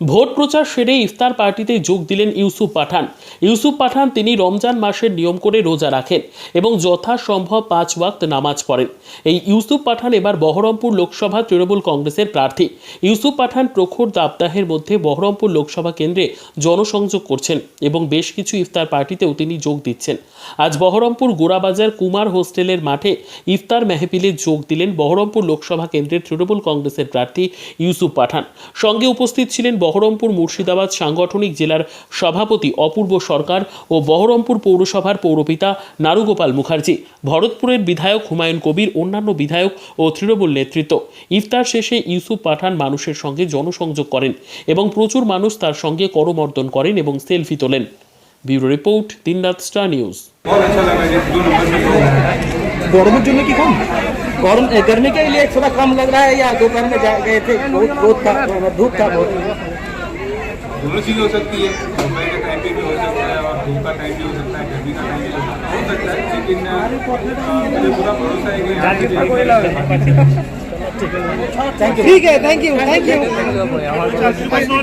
Vote প্রচার সেরে ইফতার পার্টিতে যোগ দিলেন ইউসুফ পাঠান। ইউসুফ পাঠান তিনি রমজান মাসের নিয়ম করে রোজা রাখেন এবং যথাসম্ভব পাঁচ ওয়াক্ত নামাজ পড়েন। এই ইউসুফ পাঠান এবার বহরমপুর লোকসভা তৃণমূল কংগ্রেসের প্রার্থী। ইউসুফ পাঠান প্রখর দাবদাহের মধ্যে বহরমপুর লোকসভা কেন্দ্রে জনসংযোগ করছেন এবং বেশ কিছু ইফতার পার্টিতেও তিনি যোগ দিচ্ছেন। আজ বহরমপুর গোড়াবাজার কুমার হোস্টেলের মাঠে ইফতার মেহফিলে যোগ দিলেন বহরমপুর লোকসভা কেন্দ্রের তৃণমূল কংগ্রেসের প্রার্থী ইউসুফ পাঠান। সঙ্গে উপস্থিত ছিলেন বহরমপুর মুর্শিদাবাদ সাংগঠনিক জেলার সভাপতি অপূর্ব সরকার ও বহরমপুর পৌরসভার পৌরপিতা নারুগোপাল মুখার্জি, ভরতপুরের বিধায়ক হুমায়ুন কবির, অন্যান্য বিধায়ক ও তৃণমূল নেতৃত্ব। ইফতার শেষে ইউসুফ পাঠান মানুষের সঙ্গে জনসংযোগ করেন এবং প্রচুর মানুষ তার সঙ্গে করমর্দন করেন এবং সেলফি তোলেন। ব্যুরো রিপোর্ট, দিনরাত স্টার নিউজ। बहुत लगा ये दो नंबर में गरमेर जन्य की कम? गरम गर्मी के लिए थोड़ा कम लग रहा है या दोपहर में जा गए थे बहुत बहुत था धूप था बहुत। दोनों चीज़ हो सकती है दोपहर के टाइम पे भी हो सकता है और धूप का टाइम भी हो सकता है गर्मी का टाइम भी हो सकता है लेकिन मुझे पूरा भरोसा है कि यहाँ पे जो- थैंक यू ठीक है थैंक यू थैंक यू